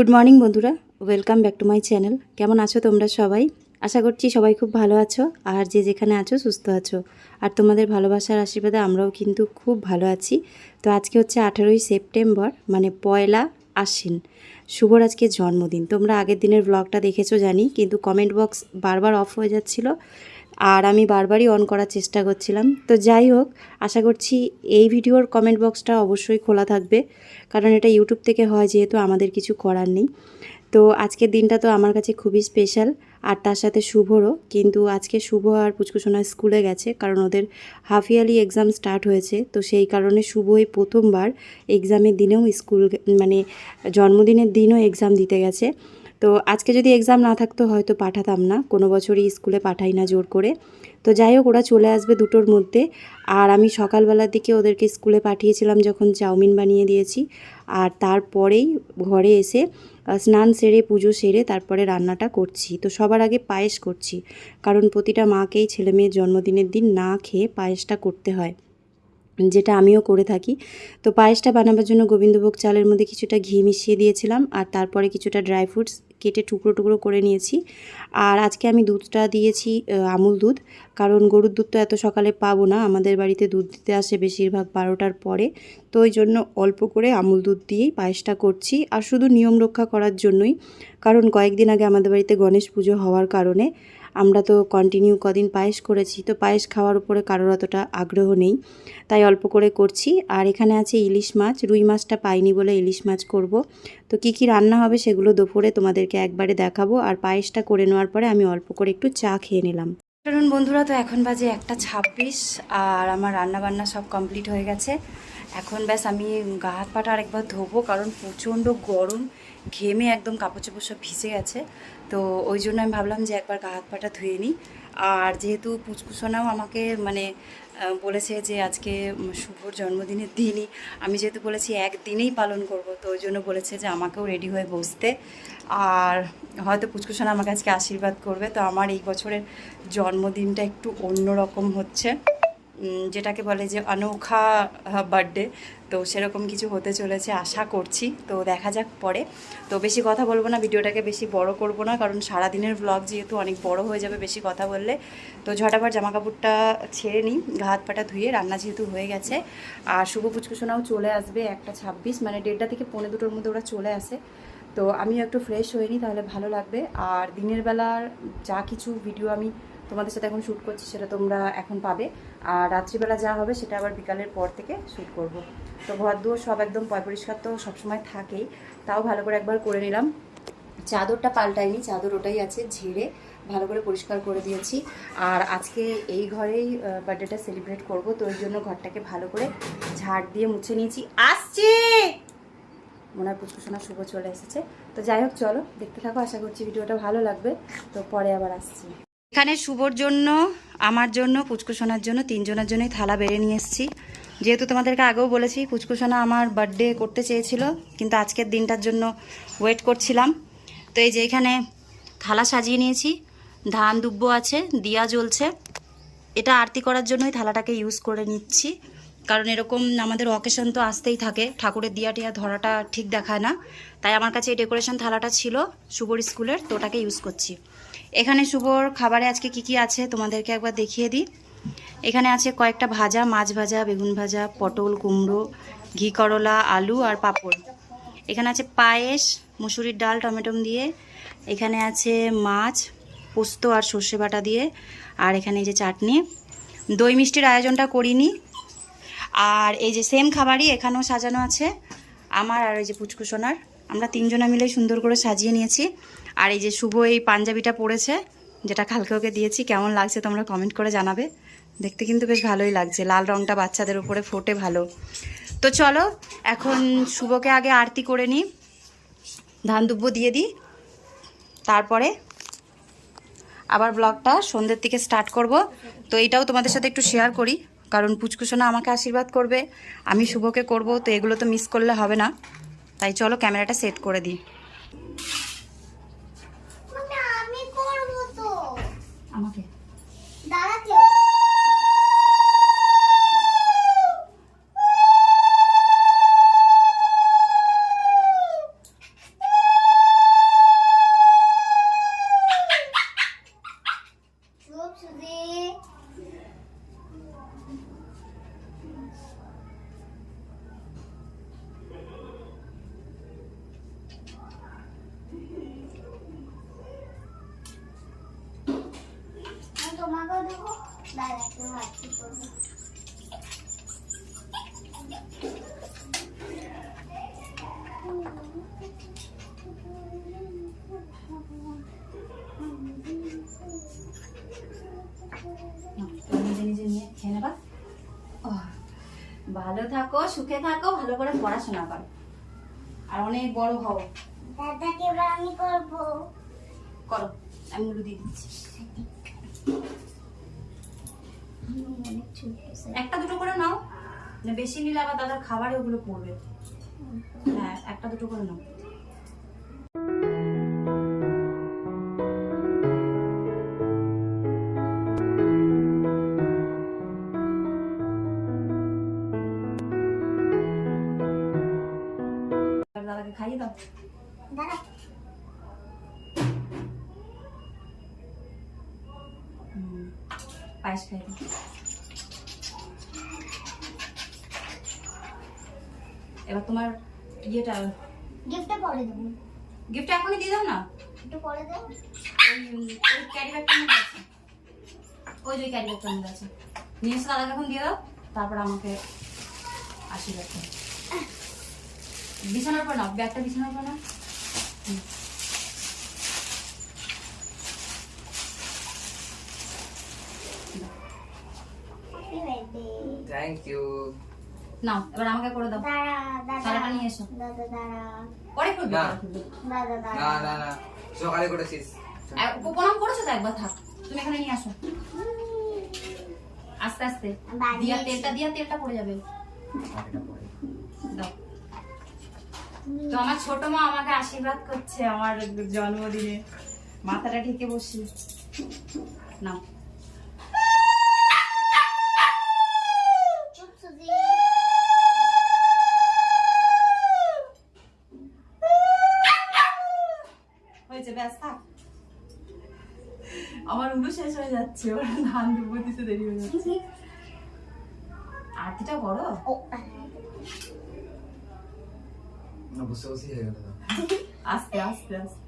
Good morning বন্ধুরা। Welcome back to my channel কেমন আছো তোমরা সবাই? আশা করছি সবাই খুব ভালো আছো, আর যে যেখানে আছো, সুস্থ আছো। আর তোমাদের ভালোবাসার আশীর্বাদে আমরাও কিন্তু খুব ভালো আছি। তো আজকে হচ্ছে আঠেরোই সেপ্টেম্বর মানে পয়লা আশ্বিন। শুভর আজকে জন্মদিন। তোমরা আগের দিনের ব্লগটা দেখেছ জানি, কিন্তু কমেন্ট বক্স বারবার অফ হয়ে যাচ্ছিল। আর আমি বারবারই অন করার চেষ্টা করছিলাম। তো যাই হোক, আশা করছি এই ভিডিওর কমেন্ট বক্সটা অবশ্যই খোলা থাকবে, কারণ এটা ইউটিউব থেকে হয় যেহেতু আমাদের কিছু করার নেই। তো আজকের দিনটা তো আমার কাছে খুবই স্পেশাল আর তার সাথে শুভরও, কিন্তু আজকে শুভ আর পুচকুসোনা স্কুলে গেছে, কারণ ওদের হাফ ইয়ারলি এক্সাম স্টার্ট হয়েছে, তো সেই কারণে শুভ এই প্রথমবার এক্সামের দিনেও স্কুল মানে জন্মদিনের দিনও এক্সাম দিতে গেছে। তো আজকে যদি এক্সাম না থাকতো হয়তো পাঠাতাম না। কোনো বছরই স্কুলে পাঠাই না জোর করে। তো যাই হোক, ওরা চলে আসবে দুটোর মধ্যে। আর আমি সকালবেলার দিকে ওদেরকে স্কুলে পাঠিয়েছিলাম যখন চাউমিন বানিয়ে দিয়েছি। আর তারপরেই ঘরে এসে স্নান সেরে, পুজো সেরে তারপরে রান্নাটা করছি। তো সবার আগে পায়েস করছি। কারণ প্রতিটা মাকেই ছেলে মেয়ের জন্মদিনের দিন না খেয়ে পায়েসটা করতে হয়। যেটা আমিও করে থাকি। তো পায়েসটা বানাবার জন্য গোবিন্দভোগ চালের মধ্যে কিছুটা ঘি মিশিয়ে দিয়েছিলাম। আর তারপরে কিছুটা ড্রাই ফ্রুটস কেটে টুকরো টুকরো করে নিয়েছি। আর আজকে আমি দুধটা দিয়েছি আমুল দুধ। কারণ গরুর দুধ তো এত সকালে পাবো না। আমাদের বাড়িতে দুধ দিতে আসে বেশিরভাগ বারোটার পরে। তো ওই জন্য অল্প করে আমুল দুধ দিয়েই পায়েসটা করছি। আর শুধু নিয়ম রক্ষা করার জন্যই। কারণ কয়েকদিন আগে আমাদের বাড়িতে গণেশ পুজো হওয়ার কারণে আমরা তো কন্টিনিউ কদিন পায়েস করেছি, তো পায়েস খাওয়ার উপরে কারোর অতটা আগ্রহ নেই। তাই অল্প করে করছি। আর এখানে আছে ইলিশ মাছ, রুই মাছটা পাইনি বলে ইলিশ মাছ করব। তো কি কি রান্না হবে সেগুলো দুপুরে তোমাদেরকে একবারে দেখাবো। আর পায়েসটা করে নেওয়ার পরে আমি অল্প করে একটু চা খেয়ে নিলাম। কারণ বন্ধুরা, তো এখন বাজে একটা ছাব্বিশ আর আমার রান্না বান্না সব কমপ্লিট হয়ে গেছে। এখন ব্যাস আমি গা হাত পাটা আরেকবার ধোবো, কারণ প্রচণ্ড গরম, ঘেমে একদম কাপড় চোপড় সব ভিজে গেছে। তো ওই জন্য আমি ভাবলাম যে একবার গা হাত পাটা ধুয়ে নিই। আর যেহেতু পুচকুসোনাও আমাকে মানে বলেছে যে আজকে শুভর জন্মদিনের দিনই, আমি যেহেতু বলেছি একদিনেই পালন করব, তো ওই জন্য বলেছে যে আমাকেও রেডি হয়ে বসতে। আর হয়তো পুচকুসোনা আমাকে আজকে আশীর্বাদ করবে, তো আমার এই বছরের জন্মদিনটা একটু অন্যরকম হচ্ছে। যেটাকে বলে যে, অনৌখা বার্থডে। তো সেরকম কিছু হতে চলেছে আশা করছি। তো দেখা যাক পরে। তো বেশি কথা বলব না, ভিডিওটাকে বেশি বড় করব না, কারণ সারাদিনের ব্লগ যেহেতু অনেক বড় হয়ে যাবে বেশি কথা বললে। তো ঝটাফট জামা কাপড়টা ছেড়ে নিই ঘা হাত পাটা ধুয়ে, রান্না যেহেতু হয়ে গেছে। আর শুভ পুচকুসোনাও চলে আসবে একটা ছাব্বিশ মানে দেড়টা থেকে পৌনে দুটোর মধ্যে ওরা চলে আসে। তো আমিও একটু ফ্রেশ নিই, তাহলে ভালো লাগবে। আর দিনের বেলার যা কিছু ভিডিও আমি তোমাদের সাথে এখন শ্যুট করছি, সেটা তোমরা এখন পাবে। আর রাত্রিবেলা যা হবে, সেটা আবার বিকালের পর থেকে শ্যুট করব। তো ঘর দুয়ার সব একদম পয় পরিষ্কার তো সবসময় থাকেই। তাও ভালো করে একবার করে নিলাম। চাদরটা পাল্টাইনি, চাদর ওটাই আছে ঝেড়ে ভালো করে পরিষ্কার করে দিয়েছি। আর আজকে এই ঘরেই বার্থডেটা সেলিব্রেট করব, তো ওই জন্য ঘরটাকে ভালো করে ঝাড় দিয়ে মুছে নিয়েছি। আসছি! মনে হয় পুষ্পসোনা শুভ চলে এসেছে। তো যাই হোক, চলো দেখতে থাকো, আশা করছি ভিডিওটা ভালো লাগবে। তো পরে আবার আসছি। এখানে শুভর জন্য, আমার জন্য পুচকুসোনার জন্য, তিনজনের জন্যই থালা বেড়ে নিয়ে এসেছি। যেহেতু তোমাদেরকে আগেও বলেছি পুচকুসোনা আমার বার্থডে করতে চেয়েছিল, কিন্তু আজকের দিনটার জন্য ওয়েট করছিলাম। তো এই যে এখানে থালা সাজিয়ে নিয়েছি, ধান দুব্বো আছে, দিয়া জ্বলছে। এটা আরতি করার জন্যই থালাটাকে ইউজ করে নিচ্ছি, কারণ এরকম আমাদের অকেশন তো আসতেই থাকে, ঠাকুরের দিয়া টিয়া ধরাটা ঠিক দেখায় না। তাই আমার কাছে এই ডেকোরেশন থালাটা ছিল শুভর স্কুলের, তো ওটাকে ইউজ করছি। এখানে শুভর খাবারে আজকে কি কি আছে তোমাদেরকে একবার দেখিয়ে দিই। এখানে আছে কয়েকটা ভাজা, মাছ ভাজা, বেগুন ভাজা, পটল, কুমড়ো, ঘি, করলা, আলু আর পাঁপড়। এখানে আছে পায়েস, মুসুরির ডাল টমেটো দিয়ে। এখানে আছে মাছ, পোস্ত আর সর্ষে বাটা দিয়ে। আর এখানে এই যে চাটনি। দই মিষ্টির আয়োজনটা করিনি। আর এই যে সেম খাবারই এখানেও সাজানো আছে। আমার আর এই যে পুচকুসোনার আমরা তিনজনা মিলে সুন্দর করে সাজিয়ে নিয়েছি। আর এই যে শুভ এই পাঞ্জাবিটা পরেছে যেটা কালকে ওকে দিয়েছি। কেমন লাগছে তোমরা কমেন্ট করে জানাবে। দেখতে কিন্তু বেশ ভালোই লাগছে। লাল রঙটা বাচ্চাদের উপরে ফোটে ভালো। তো চলো এখন শুভকে আগে আরতি করে নিই। ধান দুব্বো দিয়ে দিই। তারপরে আবার ব্লগটা সন্ধ্যের থেকে স্টার্ট করব। তো এটাও তোমাদের সাথে একটু শেয়ার করি। কারণ পুচকুসোনা আমাকে আশীর্বাদ করবে আমি শুভকে করব তো এগুলো তো মিস করলে হবে না। তাই চলো ক্যামেরাটা সেট করে দিই। মানে আমি আমাকে? করব ভালো থাকো সুখে থাকো ভালো করে পড়াশোনা করো। আর অনেক বড় হও। দাদাকে আমি করব। করো আমি দিচ্ছি। একটা দুটো করে নাও। বেশি নিলে আবার দাদার খাবারে ওগুলো পড়বে। হ্যাঁ একটা দুটো করে নাও। দাদাকে খাইয়ে দাও। দাদা ইয়েটা গিফটটা পরে দেবো। গিফট এখনই দিয়ে দাও না? একটু পরে দেবো। ওই ক্যারি ব্যাগটার মধ্যে আছে ওই যে ক্যারি ব্যাগটার মধ্যে আছে নিয়ে এসে এখন দিয়ে দাও তারপর আমাকে আশীর্বাদ করো। বিছানার পর নাও ব্যাগটা বিছানার পর বার্থডে থ্যাংক ইউ নাও এবার আমাকে করে দাও। থালাটা নিয়ে এসো। পরে করবে না। পরে করবে। দাদা। না না না। সকালে করেছিস। প্রণাম করেছ তো একবার? থাক তুমি এখানে নিয়ে আসো। আস্তে আস্তে। দিয়া তেলটা দিয়া তেলটা পড়ে যাবে। দাও। তো আমার ছোট মা আমাকে আশীর্বাদ করছে আমার জন্মদিনে। মাথাটা ঠেকে বসি। নাও। যাচ্ছে ওর ধান ডুবো দিতে দেরি হয়ে যাচ্ছে। আরতিটা বড় না বসে বসে হয়ে গেল। আস্তে আস্তে আস্তে।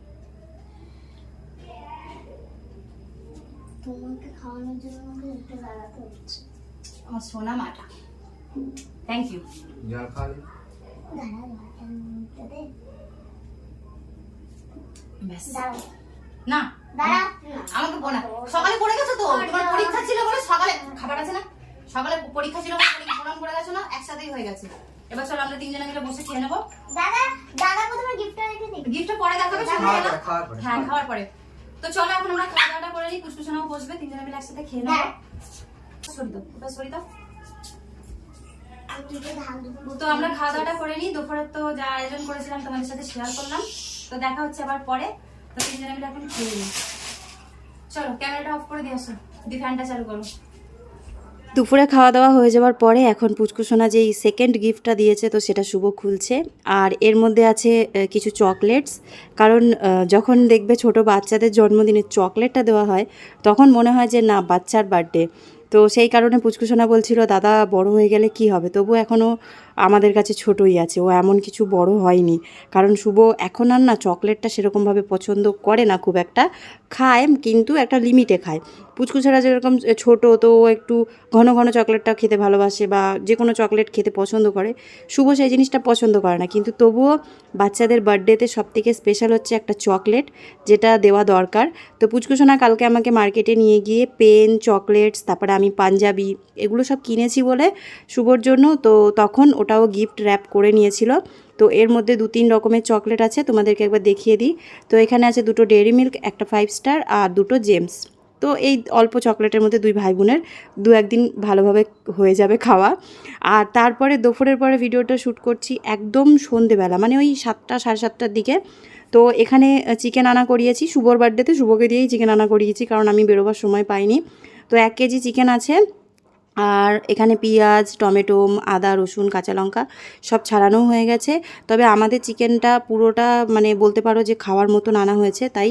তোমাকে খাওয়ানোর জন্য আমাকে একটু দাঁড়াতে হচ্ছে। আমার সোনা মাটা। থ্যাংক ইউ দাঁড়া না। আমাকে বোনা সকালে পড়ে গেছো তো? তোমার পরীক্ষা ছিল বলে সকালে খাবার আছে না? সকালে পরীক্ষা ছিল প্রণাম করে গেছো না? একসাথেই হয়ে গেছে। এবার চলো আমরা তিনজনে মিলে বসে খেয়ে নেব। দাদা দাদা প্রথমে গিফটটা রেখে দিই। গিফটটা পরে দেখাবে শুরু খাওয়ার হয়ে পরে খাওয়ার পরে। হ্যাঁ খাওয়ার পরে। তো চলো এখন আমরা খাওয়া দাওয়াটা করে নিই কুসকুসানাও বসবে তিনজনে মিলে একসাথে খেয়ে নেব। হ্যাঁ। সরি দাও সরি দাও তো আমরা খাওয়া দাওয়াটা করে নিই। দুপুরে তো যা আয়োজন করেছিলাম তোমাদের সাথে শেয়ার করলাম। তো দেখা হচ্ছে আবার পরে। দুপুরে খাওয়া দাওয়া হয়ে যাওয়ার পরে এখন পুচকুসোনা যেই সেকেন্ড গিফটটা দিয়েছে, তো সেটা শুভ খুলছে। আর এর মধ্যে আছে কিছু চকলেটস কারণ যখন দেখবে ছোট বাচ্চাদের জন্মদিনে চকলেটটা দেওয়া হয়, তখন মনে হয় যে, না, বাচ্চার বার্থডে তো সেই কারণে পুচকুসোনা বলছিল, দাদা, বড় হয়ে গেলে কি হবে? তবু এখনও আমাদের কাছে ছোটই আছে। ও এমন কিছু বড় হয়নি। কারণ শুভ এখন আর না চকলেটটা সেরকমভাবে পছন্দ করে না, খুব একটা খায়, কিন্তু একটা লিমিটে খায়। পুচকুচারা যেরকম ছোট, তো একটু ঘন ঘন চকলেটটা খেতে ভালোবাসে বা যে কোনো চকলেট খেতে পছন্দ করে। শুভ সেই জিনিসটা পছন্দ করে না, কিন্তু তবুও বাচ্চাদের বার্থডেতে সব থেকে স্পেশাল হচ্ছে একটা চকলেট, যেটা দেওয়া দরকার। তো পুচকুসোনা কালকে আমাকে মার্কেটে নিয়ে গিয়ে পেন, চকলেটস, তারপরে আমি পাঞ্জাবি, এগুলো সব কিনেছি বলে শুভর জন্য, তো তখন ওটাও গিফট র্যাপ করে নিয়েছিল। তো এর মধ্যে দু তিন রকমের চকলেট আছে, তোমাদেরকে একবার দেখিয়ে দিই। তো এখানে আছে দুটো ডেয়ারি মিল্ক একটা ফাইভ স্টার আর দুটো জেমস তো এই অল্প চকলেটের মধ্যে দুই ভাই বোনের দু একদিন ভালোভাবে হয়ে যাবে খাওয়া। আর তারপরে দুপুরের পরে ভিডিওটা শ্যুট করছি একদম সন্ধেবেলা মানে ওই সাতটা, সাড়ে সাতটার দিকে। তো এখানে চিকেন আনা করিয়েছি। শুভর বার্থডেতে শুভকে দিয়েই চিকেন আনা করিয়েছি, কারণ আমি বেরোবার সময় পাইনি। তো এক কেজি চিকেন আছে। আর এখানে পেঁয়াজ, টমেটো, আদা, রসুন, কাঁচা লঙ্কা সব ছাড়ানো হয়ে গেছে। তবে আমাদের চিকেনটা পুরোটা মানে বলতে পারো যে খাওয়ার মতন আনা হয়েছে, তাই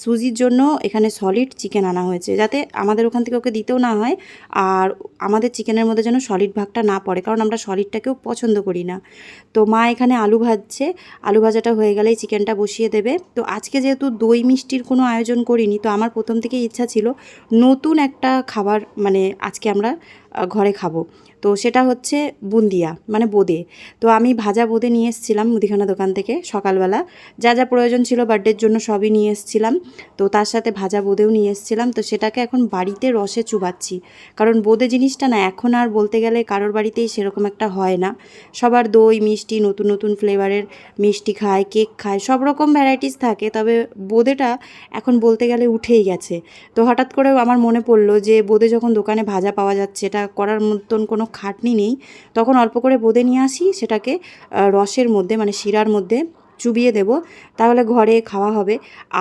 সুজির জন্য এখানে সলিড চিকেন আনা হয়েছে। যাতে আমাদের ওখান থেকে ওকে দিতেও না হয় আর আমাদের চিকেনের মধ্যে যেন সলিড ভাগটা না পড়ে, কারণ আমরা সলিডটাকেও পছন্দ করি না। তো মা এখানে আলু ভাজছে, আলু ভাজাটা হয়ে গেলেই চিকেনটা বসিয়ে দেবে। তো আজকে যেহেতু দই মিষ্টির কোনো আয়োজন করিনি, তো আমার প্রথম থেকেই ইচ্ছা ছিল নতুন একটা খাবার মানে আজকে আমরা ঘরে খাব। তো সেটা হচ্ছে বুন্দিয়া মানে বোঁদে। তো আমি ভাজা বোঁদে নিয়ে এসেছিলাম মুদিখানা দোকান থেকে সকালবেলা। যা যা প্রয়োজন ছিল বার্থডের জন্য সবই নিয়ে এসেছিলাম। তো তার সাথে ভাজা বোঁদেও নিয়ে এসেছিলাম। তো সেটাকে এখন বাড়িতে রসে চুবাচ্ছি। কারণ বোঁদে জিনিসটা না, এখন আর বলতে গেলে কারোর বাড়িতেই সেরকম একটা হয় না। সবার দই, মিষ্টি, নতুন নতুন ফ্লেভারের মিষ্টি খায়, কেক খায়, সব রকম ভ্যারাইটিস থাকে। তবে বোঁদেটা এখন বলতে গেলে উঠেই গেছে। তো হঠাৎ করে আমার মনে পড়ল যে বোঁদে যখন দোকানে ভাজা পাওয়া যাচ্ছে, এটা করার মতন কোনো খাটনি নেই। তখন অল্প করে বোঁদে নিয়ে আসি, সেটাকে রসের মধ্যে মানে শিরার মধ্যে চুবিয়ে দেব। তাহলে ঘরে খাওয়া হবে।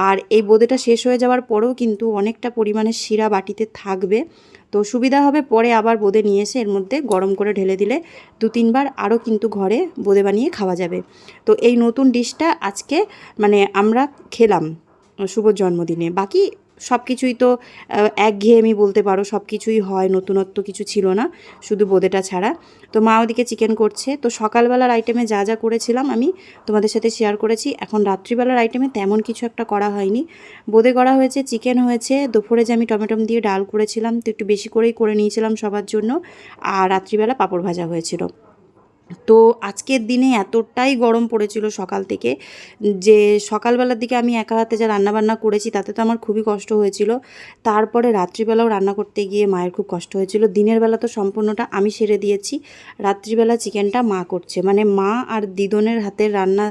আর এই বোঁদেটা শেষ হয়ে যাওয়ার পরেও কিন্তু অনেকটা পরিমাণে শিরা বাটিতে থাকবে। তো সুবিধা হবে পরে আবার বোঁদে নিয়ে এসে এর মধ্যে গরম করে ঢেলে দিলে দু তিনবার আরও কিন্তু ঘরে বোঁদে বানিয়ে খাওয়া যাবে। তো এই নতুন ডিশটা আজকে মানে আমরা খেলাম, শুভ জন্মদিনে। বাকি সব কিছুই তো একঘেয়েমি বলতে পারো সব কিছুই হয়, নতুনত্ব কিছু ছিল না, শুধু বোঁদেটা ছাড়া। তো মা ওদিকে চিকেন করছে। তো সকালবেলার আইটেমে যা যা করেছিলাম আমি তোমাদের সাথে শেয়ার করেছি। এখন রাত্রিবেলার আইটেমে তেমন কিছু একটা করা হয়নি। বোঁদে করা হয়েছে চিকেন হয়েছে, দুপুরে যে আমি টমেটম দিয়ে ডাল করেছিলাম, তো একটু বেশি করেই করে নিয়েছিলাম সবার জন্য। আর রাত্রিবেলা পাঁপড় ভাজা হয়েছিল। তো আজকের দিনে এতটাই গরম পড়েছিল সকাল থেকে যে সকালবেলার দিকে আমি একা হাতে যা রান্নাবান্না করেছি, তাতে তো আমার খুবই কষ্ট হয়েছিল। তারপরে রাত্রিবেলাও রান্না করতে গিয়ে মায়ের খুব কষ্ট হয়েছিল। দিনের বেলা তো সম্পূর্ণটা আমি সেরে দিয়েছি। রাত্রিবেলা চিকেনটা মা করছে। মানে মা আর দিদনের হাতের রান্না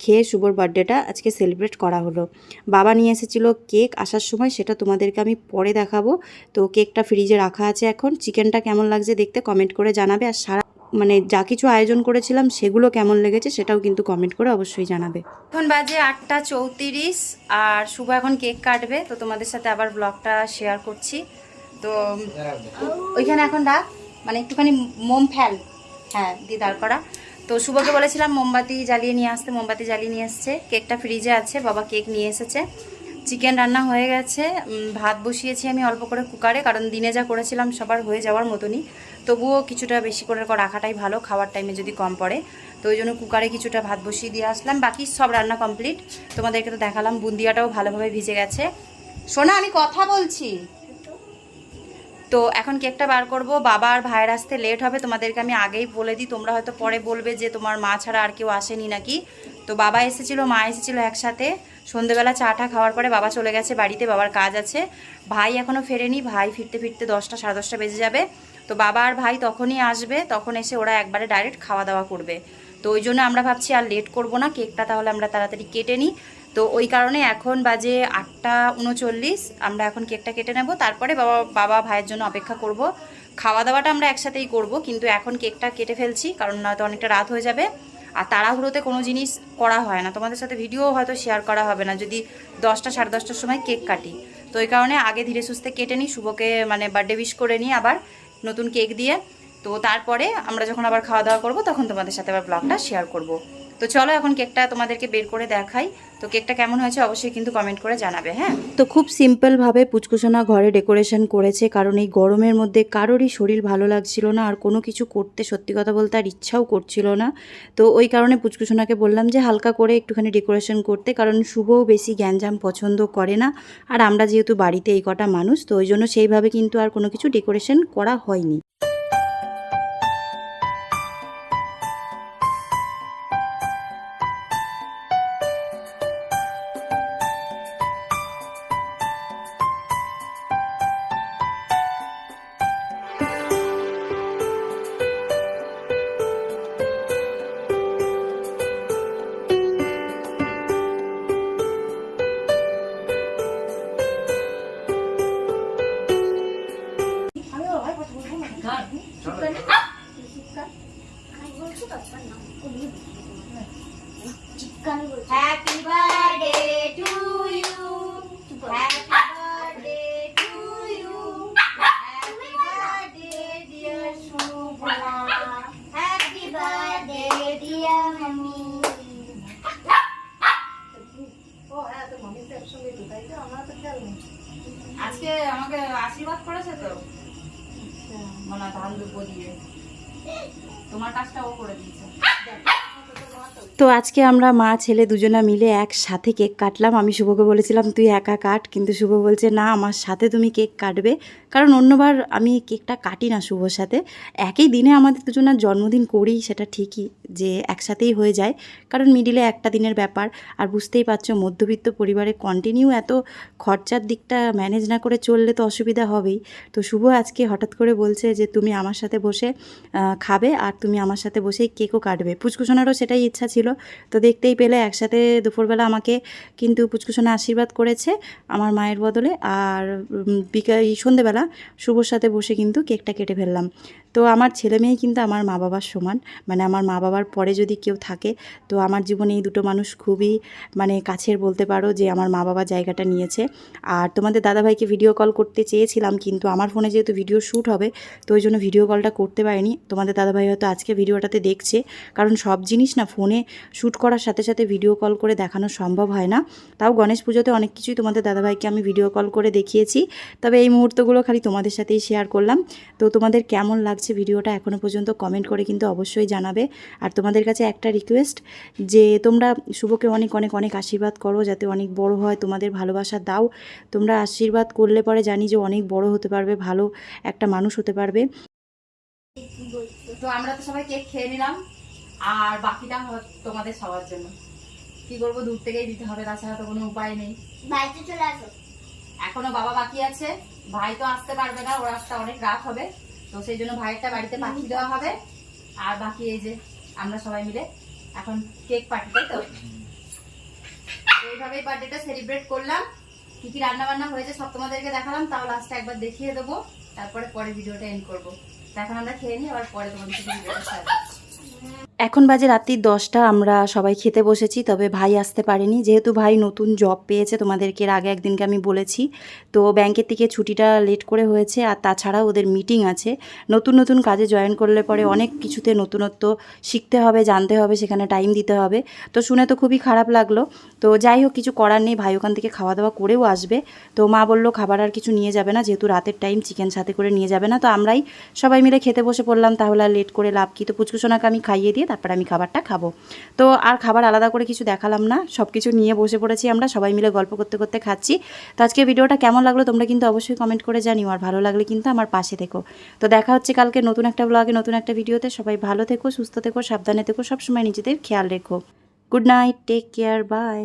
খেয়ে শুভর বার্থডেটা আজকে সেলিব্রেট করা হলো। বাবা নিয়ে এসেছিল কেক। আসার সময় সেটা তোমাদেরকে আমি পরে দেখাবো। তো কেকটা ফ্রিজে রাখা আছে এখন। চিকেনটা কেমন লাগছে দেখতে কমেন্ট করে জানাবে। আর সারা মানে যা কিছু আয়োজন করেছিলাম সেগুলো কেমন লেগেছে সেটাও কিন্তু কমেন্ট করে অবশ্যই জানাবে। এখন বাজে আটটা চৌত্রিশ আর শুভ এখন কেক কাটবে, তো তোমাদের সাথে আবার ব্লগটা শেয়ার করছি। তো ওইখানে এখন ডাক মানে একটুখানি মোম ফেল হ্যাঁ দিয়ে দাঁড় করা। তো শুভকে বলেছিলাম মোমবাতি জ্বালিয়ে নিয়ে আসতে, মোমবাতি জ্বালিয়ে নিয়ে এসছে। কেকটা ফ্রিজে আছে, বাবা কেক নিয়ে এসেছে। চিকেন রান্না হয়ে গেছে ভাত বসিয়েছি আমি অল্প করে কুকারে কারণ দিনে যা করেছিলাম সবার হয়ে যাওয়ার মতনই। তবুও কিছুটা বেশি করে রাখাটাই ভালো, খাওয়ার টাইমে যদি কম পড়ে। তো ওই জন্য কুকারে কিছুটা ভাত বসিয়ে দিয়ে আসলাম। বাকি সব রান্না কমপ্লিট তোমাদেরকে তো দেখালাম, বুন্দিয়াটাও ভালোভাবে ভিজে গেছে। শোনা আমি কথা বলছি। তো এখন কেকটা বার করব। বাবা আর ভাইয়ের আসতে লেট হবে। তোমাদেরকে আমি আগেই বলে দিই, তোমরা হয়তো পরে বলবে যে তোমার মা ছাড়া আর কেউ আসেনি নাকি। তো বাবা এসেছিল, মা এসেছিল একসাথে। সন্ধেবেলা চাটা খাওয়ার পরে বাবা চলে গেছে বাড়িতে, বাবার কাজ আছে। ভাই এখনও ফেরেনি। ভাই ফিরতে ফিরতে দশটা, সাড়ে দশটা বেজে যাবে। তো বাবা আর ভাই তখনই আসবে, তখন এসে ওরা একবারে ডাইরেক্ট খাওয়া দাওয়া করবে। তো ওই জন্য আমরা ভাবছি আর লেট করব না কেকটা তাহলে আমরা তাড়াতাড়ি কেটে নিই। তো ওই কারণে এখন বাজে আটটা উনচল্লিশ, আমরা এখন কেকটা কেটে নেব। তারপরে বাবা বাবা ভাইয়ের জন্য অপেক্ষা করব। খাওয়া দাওয়াটা আমরা একসাথেই করব, কিন্তু এখন কেকটা কেটে ফেলছি, কারণ নয়তো অনেকটা রাত হয়ে যাবে। আর তাড়াহুড়োতে কোনো জিনিস করা হয় না। তোমাদের সাথে ভিডিও হয়তো শেয়ার করা হবে না, যদি দশটা, সাড়ে দশটার সময় কেক কাটি। তো ওই কারণে আগে ধীরে সুস্থে কেটে নিই, শুভকে মানে বার্থডে উইশ করে নিই আবার। নতুন কেক দিয়ে তো তারপরে আমরা যখন আবার খাওয়া দাওয়া করব, তখন তোমাদের সাথে আবার ব্লগটা শেয়ার করব। তো চলো এখন কেকটা তোমাদেরকে বের করে দেখাই। তো কেকটা কেমন হয়েছে অবশ্যই কিন্তু কমেন্ট করে জানাবে হ্যাঁ? তো খুব সিম্পলভাবে পুচকুসোনা ঘরে ডেকোরেশন করেছে, কারণ এই গরমের মধ্যে কারোরই শরীর ভালো লাগছিল না, আর কোনো কিছু করতে সত্যি কথা বলতে আর ইচ্ছাও করছিল না। তো ওই কারণে পুচকুসোনাকে বললাম যে হালকা করে একটুখানি ডেকোরেশন করতে, কারণ শুভও বেশি গ্যাঞ্জাম পছন্দ করে না, আর আমরা যেহেতু বাড়িতে এই কটা মানুষ, তো ওই জন্য সেইভাবে কিন্তু আর কোনো কিছু ডেকোরেশন করা হয়নি। মানে ধান দুপুর দিয়ে। তোমার কাজটা ও করে দিয়েছে। তো আজকে আমরা মা, ছেলে দুজনা মিলে একসাথে কেক কাটলাম। আমি শুভকে বলেছিলাম, তুই একা কাট। কিন্তু শুভ বলছে, না, আমার সাথে তুমি কেক কাটবে। কারণ অন্যবার আমি কেকটা কাটি না শুভর সাথে। একই দিনে আমাদের দুজনার জন্মদিন করি, সেটা ঠিকই যে একসাথেই হয়ে যায়। কারণ মিডিলে একটা দিনের ব্যাপার। আর বুঝতেই পারছ, মধ্যবিত্ত পরিবারে কন্টিনিউ এত খরচার দিকটা ম্যানেজ না করে চললে তো অসুবিধা হবেই। তো শুভ আজকে হঠাৎ করে বলছে যে, তুমি আমার সাথে বসে খাবে আর তুমি আমার সাথে বসেই কেকও কাটবে। পুচকুসোনারও সেটাই ইচ্ছা ছিল। তো দেখতেই পেলে একসাথে দুপুরবেলা আমাকে কিন্তু পুচকুসোনা আশীর্বাদ করেছে আমার মায়ের বদলে। আর বিকাল সন্ধেবেলা শুভর সাথে বসে কিন্তু কেকটা কেটে ফেললাম। তো আমার ছেলে মেয়ে কিন্তু আমার মা বাবার সমান। মানে আমার মা বাবার পরে যদি কেউ থাকে, তো আমার জীবনে এই দুটো মানুষ খুবই মানে কাছের বলতে পারো যে আমার মা বাবা জায়গাটা নিয়েছে। আর তোমাদের দাদাভাইকে ভিডিও কল করতে চেয়েছিলাম, কিন্তু আমার ফোনে যেহেতু ভিডিও শ্যুট হবে, তো ওই জন্য ভিডিও কলটা করতে পারিনি। তোমাদের দাদাভাই হয়তো আজকে ভিডিওটাতে দেখছে, কারণ সব জিনিস না ফোনে শ্যুট করার সাথে সাথে ভিডিও কল করে দেখানো সম্ভব হয় না। তাও গণেশ পুজোতে অনেক কিছুই তোমাদের দাদাভাইকে আমি ভিডিও কল করে দেখিয়েছি, তবে এই মুহূর্তগুলো খালি তোমাদের সাথেই শেয়ার করলাম। তো তোমাদের কেমন লাগছে ভিডিওটা এখনও পর্যন্ত কমেন্ট করে কিন্তু অবশ্যই জানাবে। আর তোমাদের কাছে একটা রিকোয়েস্ট যে তোমরা শুভকে অনেক অনেক অনেক আশীর্বাদ করো যাতে অনেক বড় হয় তোমাদের ভালোবাসা দাও। তোমরা আশীর্বাদ করলে পরে জানি যে অনেক বড় হতে পারবে ভালো একটা মানুষ হতে পারবে। তো আমরা তো সবাই কেক খেয়ে নিলাম আর বাকিটা তোমাদের সবার জন্য। কি করব দূর থেকেই দিতে হবে তাছাড়া তো কোনো উপায় নেই। বাড়িতে চলে আসো। এখনও বাবা বাকি আছে ভাই তো আসতে পারবে না ওর আসতে অনেক রাত হবে। তো সেই জন্য ভাইয়েরটা বাড়িতে পাঠিয়ে দেওয়া হবে। আর বাকি এই যে আমরা সবাই মিলে এখন কেক পার্টি, তাই তো? এইভাবেই বার্থডেটা সেলিব্রেট করলাম। কি কি রান্না বান্না হয়েছে সব তোমাদেরকে দেখালাম, তাও লাস্টে একবার দেখিয়ে দেবো। তারপরে পরে ভিডিওটা এন্ড করব। এখন আমরা খেয়ে নিই, আবার পরে তোমাদের। এখন বাজে রাত্রি দশটা, আমরা সবাই খেতে বসেছি, তবে ভাই আসতে পারেনি। যেহেতু ভাই নতুন জব পেয়েছে, তোমাদেরকে আগে একদিনকে আমি বলেছি। তো ব্যাংকের থেকে ছুটিটা লেট করে হয়েছে, আর তাছাড়া ওদের মিটিং আছে। নতুন নতুন কাজে জয়েন করলে পরে অনেক কিছুতে নতুনত্ব শিখতে হবে, জানতে হবে, সেখানে টাইম দিতে হবে। তো শুনে তো খুবই খারাপ লাগল। তো যাই হোক, কিছু করার নেই, ভাই ওখান থেকে খাওয়া দাওয়া করেও আসবে। তো মা বলল, খাবার আর কিছু নিয়ে যাবে না, যেহেতু রাতের টাইম চিকেন সাথে করে নিয়ে যাবে না। তো আমরাই সবাই মিলে খেতে বসে পড়লাম, তাহলে আর লেট করে লাভ কি? তো পুচকুসোনাকে আমি খাইয়ে দিয়ে তারপর আমি খাবারটা খাব। তো আর খাবার আলাদা করে কিছু দেখালাম না সব কিছু নিয়ে বসে পড়েছি আমরা, সবাই মিলে গল্প করতে করতে খাচ্ছি। তো আজকে ভিডিওটা কেমন লাগল তোমরা কিন্তু অবশ্যই কমেন্ট করে জানিও, আর ভালো লাগলে কিন্তু আমার পাশে থেকো। তো দেখা হচ্ছে কালকে নতুন একটা ব্লগে নতুন একটা ভিডিওতে। সবাই ভালো থেকো, সুস্থ থেকো, সাবধানে থেকো, সবসময় নিজেদের খেয়াল রেখো। Good night take care bye